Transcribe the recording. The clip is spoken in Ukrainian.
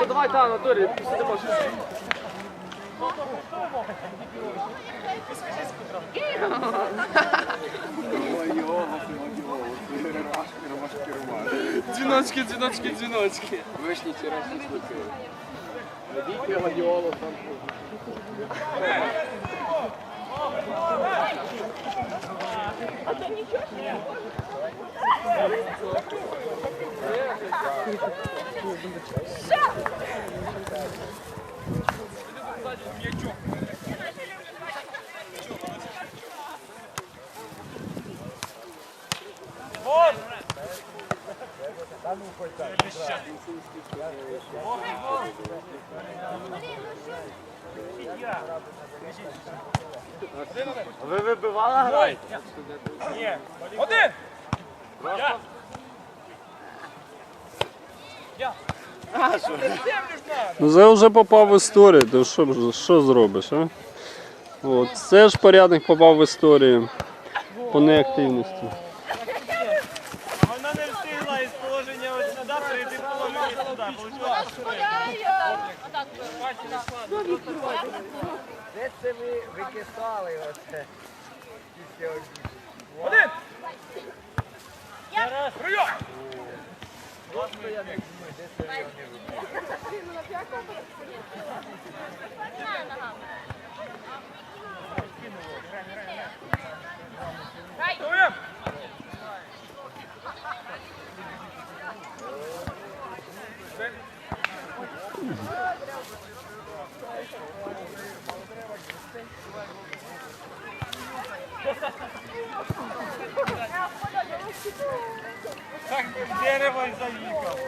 Ну, давай, та, Анатолій, сидимо. Дзвіночки, дзвіночки, дзвіночки. Вишні черешні смаки. Ви вибивала граєте? Один! Ну це вже попав в історію, то що, що зробиш, а? От, це ж порядник попав в історію по неактивності. Вона не встигла із положення ось сюди перейти в положення сюди. Получилось Де це ви викисали оце? Один! Готуємо! Так дерево заїхав.